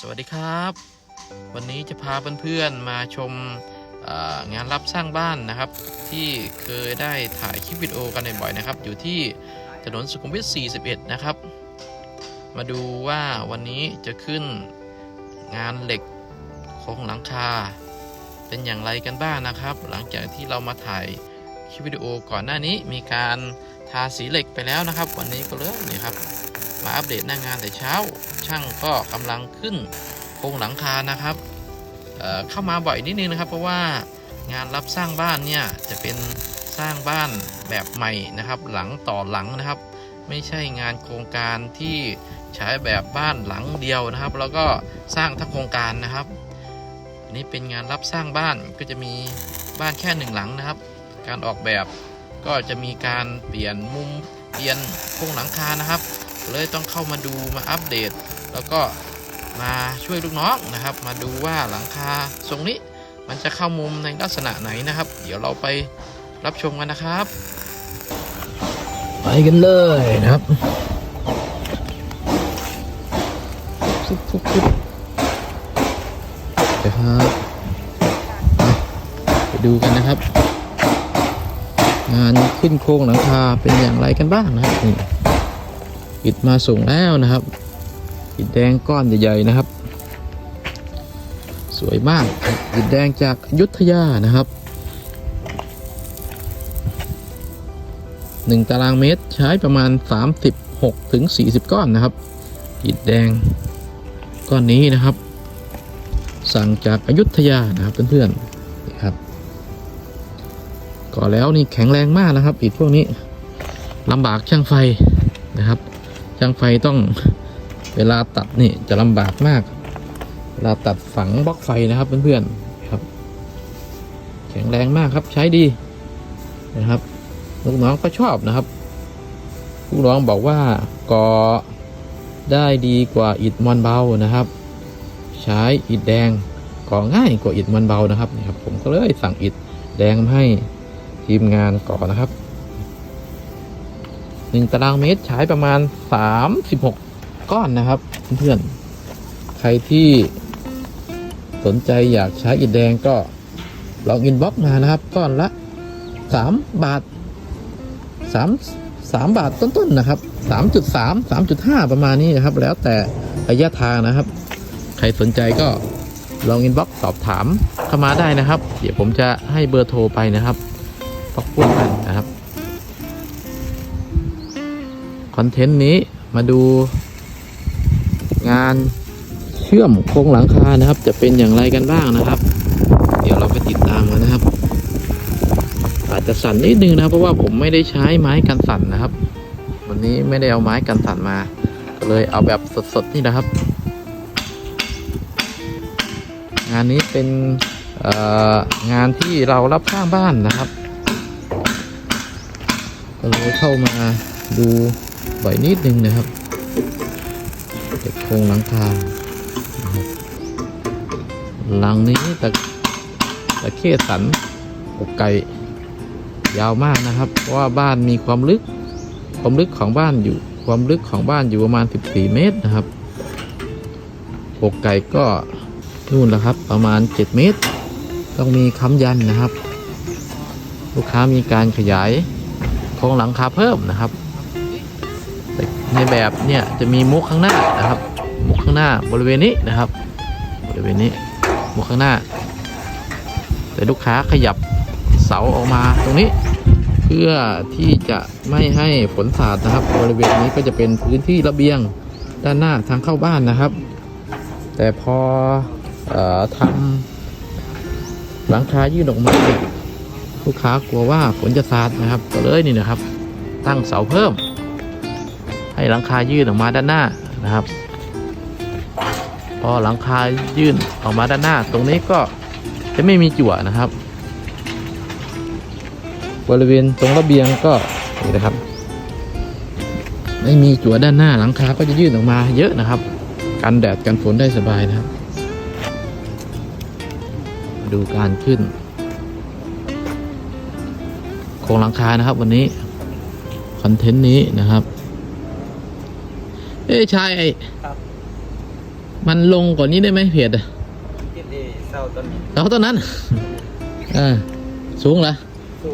สวัสดีครับ วันนี้จะพาเพื่อนๆมาชมงานรับสร้างบ้านนะครับ ที่เคยได้ถ่ายคลิปวิดีโอกันบ่อยๆนะครับ อยู่ที่ถนนสุขุมวิท 41 นะครับ มาดูว่าวันนี้จะขึ้นงานเหล็กโครงหลังคา เป็นอย่างไรกันบ้างนะครับ หลังจากที่เรามาถ่ายคลิปวิดีโอก่อนหน้านี้มีการทาสีเหล็กไปแล้วนะครับ วันนี้ก็เลยนี่ครับ มาอัปเดตหน้างานแต่เช้า ช่างก็กำลังขึ้นโครงหลังคานะครับเเข้ามาบ่อยนิดนึงนะครับ เพราะว่างานรับสร้างบ้านเนี่ยจะเป็นสร้างบ้านแบบใหม่นะครับ หลังต่อหลังนะครับ ไม่ใช่งานโครงการที่ใช้แบบบ้านหลังเดียวนะครับ แล้วก็สร้างทั้งโครงการนะครับอันนี้เป็นงานรับสร้างบ้านก็จะมีบ้านแค่หนึ่งหลังนะครับ การออกแบบก็จะมีการเปลี่ยนมุมเปลี่ยนโครงหลังคานะครับ เลยต้องเข้ามาดูมาอัปเดต แล้วก็มาช่วยลูกน้องนะครับ มาดูว่าหลังคาทรงนี้มันจะเข้ามุมในลักษณะไหนนะครับ เดี๋ยวเราไปรับชมกันนะครับ ไปกันเลยนะครับฟุบฟุบฟุบเดี๋ยวครับไปดูกันนะครับ งานขึ้นโครงหลังคาเป็นอย่างไรกันบ้างนะครับนี่ อิฐมาส่งแล้วนะครับ อิฐแดงก้อนใหญ่ๆนะครับ สวยมากอิฐแดงจากยุทธยานะครับหนึ่งตารางเมตรใช้ประมาณ 36ถึง40 ก้อนนะครับ อิฐแดงก้อนนี้นะครับ สั่งจากอยุธยานะครับเพื่อนๆนี่ครับก่อแล้วนี่แข็งแรงมากนะครับ อิฐพวกนี้ลำบากช่างไฟนะครับ ช่างไฟต้องเวลาตัดนี่จะลำบากมาก เวลาตัดฝังบล็อกไฟนะครับเพื่อนๆครับ แข็งแรงมากครับใช้ดีนะครับลูกน้องก็ชอบนะครับลูกน้องบอกว่าก่อได้ดีกว่าอิฐมอนเบานะครับ ใช้อิฐแดงก่อง่ายกว่าอิฐมอนเบานะครับนี่ครับ ผมก็เลยสั่งอิฐแดงมาให้ทีมงานก่อนะครับ หนึ่งตารางเมตรใช้ประมาณ 36 ก้อนนะครับ เพื่อนๆ ใครที่สนใจอยากใช้อิฐแดงก็ลองอินบ็อกมานะครับ ก้อนละ 3 บาท 3 3 บาทต้นๆนะครับ 3.3 3.5 ประมาณนี้นะครับ แล้วแต่ระยะทางนะครับ ใครสนใจก็ลองอินบ็อกสอบถามเข้ามาได้นะครับ เดี๋ยวผมจะให้เบอร์โทรไปนะครับพอกพูดกันนะครับ คอนเทนต์นี้มาดู งานเชื่อมโครงหลังคานะครับ จะเป็นอย่างไรกันบ้างนะครับ เดี๋ยวเราไปติดตามกันนะครับ อาจจะสั่นนิดนึงนะครับเพราะว่าผมไม่ได้ใช้ไม้กันสั่นนะครับ วันนี้ไม่ได้เอาไม้กันสั่นมาก็เลยเอาแบบสดๆนี่นะครับ งานนี้เป็นงานที่เรารับสร้างบ้านนะครับก็เลยเข้ามาดู บ่อยนิดนึงนะครับเด็กโครงหลังคาหลังนี้ตะตะเข้สันอกไก่ยาวมากนะครับ เพราะว่าบ้านมีความลึก ความลึกของบ้านอยู่ความลึกของบ้านอยู่ประมาณ 14 เมตรนะครับอกไก่ก็นู่นแหละครับ ประมาณ 7 เมตร ต้องมีค้ำยันนะครับ ลูกค้ามีการขยายโครงหลังคาเพิ่มนะครับ ในแบบเนี่ยจะมีมุกข้างหน้านะครับ มุกข้างหน้าบริเวณนี้นะครับ บริเวณนี้มุกข้างหน้า แต่ลูกค้าขยับเสาออกมาตรงนี้ เพื่อที่จะไม่ให้ฝนสาดนะครับ บริเวณนี้ก็จะเป็นพื้นที่ระเบียงด้านหน้าทางเข้าบ้านนะครับ แต่พอออทำหลังคายื่นออกมาเนี่ยลูกค้ากลัวว่าฝนจะสาดนะครับ ก็เลยนี่นะครับ ตั้งเสาเพิ่ม ให้หลังคายื่นออกมาด้านหน้านะครับ พอหลังคายื่นออกมาด้านหน้า ตรงนี้ก็จะไม่มีจั่วนะครับ บริเวณตรงระเบียงก็นี่นะครับ ไม่มีจั่วด้านหน้าหลังคาก็จะยื่นออกมาเยอะนะครับ กันแดดกันฝนได้สบายนะครับ ดูการขึ้นโครงหลังคานะครับวันนี้คอนเทนต์นี้นะครับ เอ้ยชายไอ้ครับ มันลงกว่านี้ได้ไหมเพจอะคิดดีเศร้าต้นนี้เอาต้นนั้นเออสูงเหรอ สู้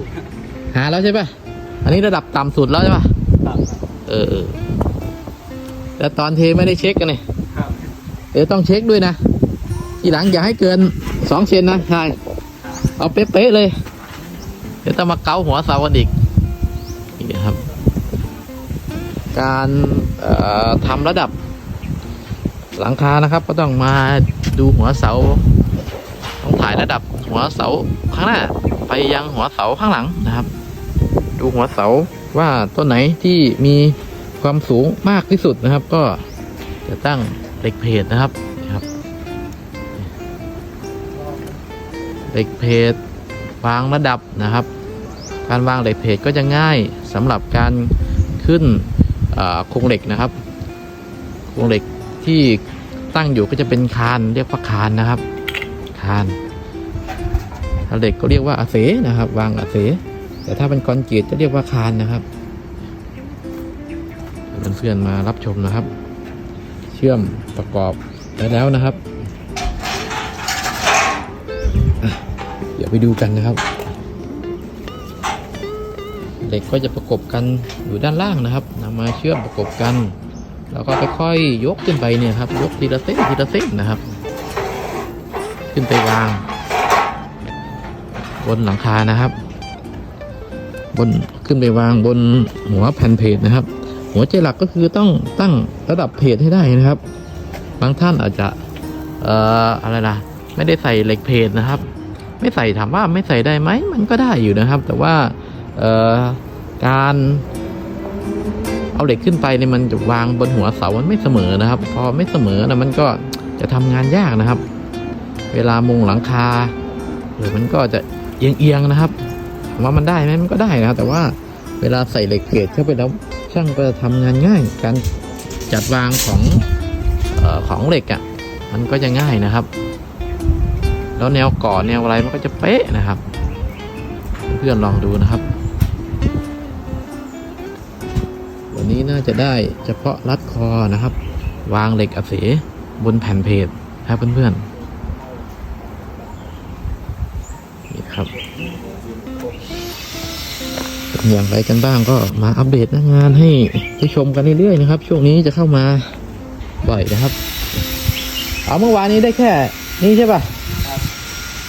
หาแล้วใช่ปะอันนี้ระดับต่ำสุดแล้วใช่ปะครับเออเออแต่ตอนเทไม่ได้เช็คกันนี่ครับเออต้องเช็คด้วยนะ ทีหลังอย่าให้เกินสองเซนนะใช่เอาเป๊ะๆเลย เดี๋ยวต้องมาเกาหัวเสากันอีกนี่ครับ การเอ่อ ทำระดับหลังคานะครับ ก็ต้องมาดูหัวเสา ต้องถ่ายระดับหัวเสาข้างหน้า ไปยังหัวเสาข้างหลังนะครับ ดูหัวเสาว่าต้นไหนที่มีความสูงมากที่สุดนะครับ ก็จะตั้งเหล็กเพจนะครับนะครับเหล็กเพจวางระดับนะครับ การวางเหล็กเพจก็จะง่ายสำหรับการขึ้น โครงเหล็กนะครับโครงเหล็กที่ตั้งอยู่ก็จะเป็นคานเรียกว่าคานนะครับ คานถ้าเหล็กก็เรียกว่าอาเสนะครับ วางอาเสแต่ถ้าเป็นคอนกรีตจะเรียกว่าคานนะครับเพื่อนๆมารับชมนะครับ เชื่อมประกอบได้แล้วนะครับ เดี๋ยวไปดูกันนะครับ เหล็กก็จะประกบกันอยู่ด้านล่างนะครับนำมาเชื่อมประกบกันแล้วก็ค่อยๆยกขึ้นไปเนี่ยครับ ยกทีละเส้นทีละเส้นนะครับ ขึ้นไปวาง บนหลังคานะครับ บนขึ้นไปวางบนหัวแผ่นเพจนะครับ หัวใจหลักก็คือต้องตั้งระดับเพจให้ได้นะครับ บางท่านอาจจะเอ่ออะไรนะไม่ได้ใส่เหล็กเพจนะครับ ไม่ใส่ถามว่าไม่ใส่ได้ไหมมันก็ได้อยู่นะครับ แต่ว่า การเอาเหล็กขึ้นไปเนี่ยมันจะวางบนหัวเสามันไม่เสมอนะครับ พอไม่เสมอนะมันก็จะทำงานยากนะครับ เวลามุงหลังคาเออมันก็จะเอียงๆนะครับว่ามันได้ไหมมันก็ได้นะครับ แต่ว่าเวลาใส่เหล็กเพจเข้าไปแล้วช่างก็จะทำงานง่าย การจัดวางของออของเหล็กอะ่ะมันก็จะง่ายนะครับ แล้วแนวก่อแนวอะไรมันก็จะเป๊ะนะครับ เพื่อนลองดูนะครับ นี้น่าจะได้เฉพาะรัดคอนะครับ วางเหล็กอาเสบนแผ่นเพจครับเพื่อนๆนี่ครับเป็นอย่างไรกันบ้างก็มาอัปเดตหน้างานให้ได้ชมกันเรื่อยๆนะครับ ช่วงนี้จะเข้ามาบ่อยนะครับ เอาเมื่อวานนี้ได้แค่ นี้ใช่ปะ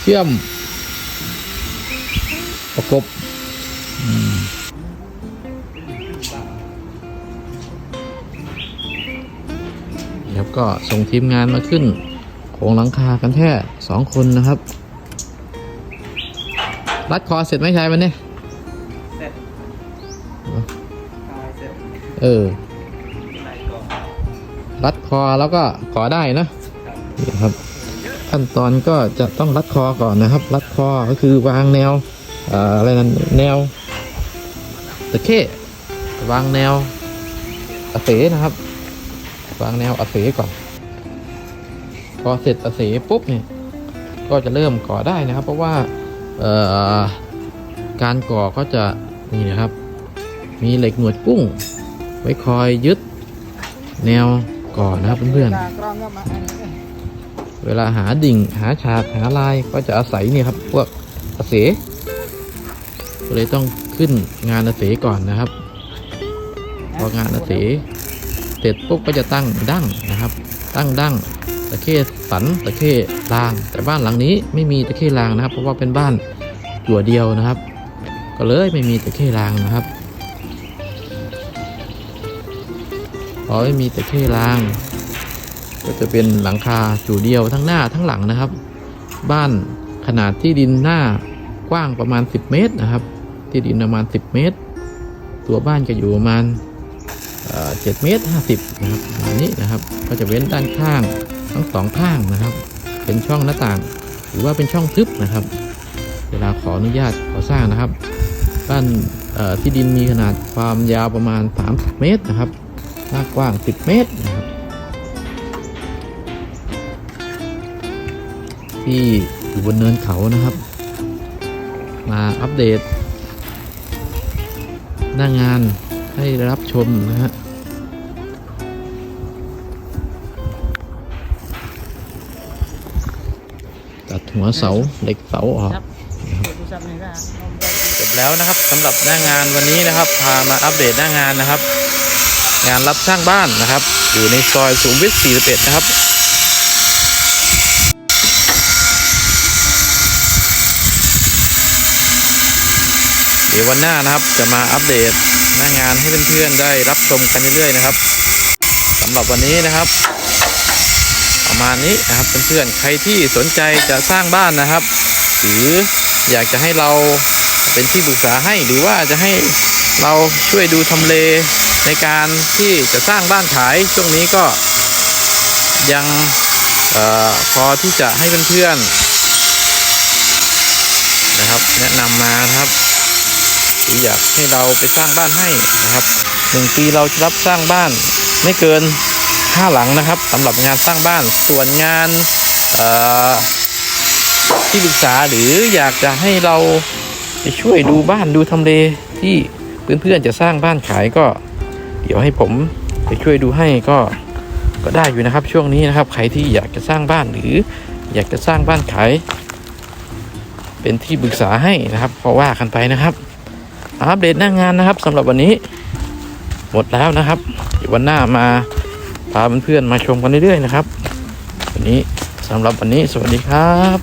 เชื่อมประกบ ก็ส่งทีมงานมาขึ้นโครงหลังคากันแค่สองคนนะครับ รัดคอเสร็จไหมชายวันนี้เสร็จตายเสร็จเออไหนก่อนรัดคอแล้วก็ก่อได้นะนี่ครับ ขั้นตอนก็จะต้องรัดคอก่อนนะครับ รัดคอก็คือวางแนวเอ่ออะไรนั้นแนวตะเข้วางแนวอาเสนะครับ วางแนวอาเสก่อน พอเสร็จอาเสปุ๊บเนี่ยก็จะเริ่มก่อได้นะครับ เพราะว่าการก่อก็จะนี่นะครับ มีเหล็กหนวดกุ้ง ไว้คอยยึดแนวก่อนนะครับเพื่อนๆเวลาหาดิ่งหาฉากหาลายก็จะอาศัยเนี่ยครับ พวกอาเสก็เลยต้องขึ้นงานอาเสก่อนนะครับ พองานอาเส เสร็จปุ๊บก็จะตั้งดั้งนะครับ ตั้งดั้งตะเข้สันตะเข้ราง แต่บ้านหลังนี้ไม่มีตะเข้รางนะครับ เพราะว่าเป็นบ้านจั่วเดียวนะครับ ก็เลยไม่มีตะเข้รางนะครับพอไม่มีตะเข้ราง ก็จะเป็นหลังคาจู่เดียวทั้งหน้าทั้งหลังนะครับ บ้านขนาดที่ดินหน้ากว้างประมาณ 10 เมตรนะครับ ที่ดินประมาณ 10 เมตร ตัวบ้านจะอยู่ประมาณ เอ่อ7เมตร50นะครับประมาณนี้นะครับ ก็จะเว้นด้านข้างทั้งสองข้างนะครับ เป็นช่องหน้าต่าง หรือว่าเป็นช่องทึบนะครับ เวลาขออนุญาตก่อสร้างนะครับบ้านที่ดินมีขนาดความยาวประมาณ 30 เมตรนะครับหน้ากว้าง 10 เมตรนะครับ ที่อยู่บนเนินเขานะครับ มาอัปเดต หน้างานให้รับชมนะฮะ หัวเสาเหล็กเสาออกครับดูซับนี่ก็เอาไปจบแล้วนะครับสำหรับหน้างานวันนี้นะครับ พามาอัปเดตหน้างานนะครับ งานรับสร้างบ้านนะครับ อยู่ในซอยสุขุมวิท41 นะครับเดี๋ยววันหน้านะครับจะมาอัปเดตหน้างานให้เพื่อนๆได้รับชมกันเรื่อยๆนะครับสำหรับวันนี้นะครับ ประมาณนี้นะครับเพื่อนๆใครที่สนใจจะสร้างบ้านนะครับ หรืออยากจะให้เราเป็นที่ปรึกษาให้หรือว่าจะให้เราช่วยดูทำเลในการที่จะสร้างบ้านขายช่วงนี้ก็ยังออพอที่จะให้เพื่อนๆนะครับ แนะนำมานะครับหรืออยากให้เราไปสร้างบ้านให้นะครับหนึ่งปีเราจะรับสร้างบ้านไม่เกิน ห้าหลังนะครับสำหรับงานสร้างบ้านส่วนงานที่ปรึกษาหรืออยากจะให้เราไปช่วยดูบ้านดูทำเลที่เพื่อนๆจะสร้างบ้านขายก็ เดี๋ยวให้ผมไปช่วยดูให้ก็ก็ได้อยู่นะครับช่วงนี้นะครับใครที่อยากจะสร้างบ้านหรืออยากจะสร้างบ้านขายเป็นที่ปรึกษาให้นะครับก็ว่ากันไปนะครับอัปเดตหน้างานนะครับสำหรับวันนี้ หมดแล้วนะครับวันหน้ามา พาเพื่อนๆมาชมกันเรื่อยๆนะครับ วันนี้สำหรับวันนี้สวัสดีครับ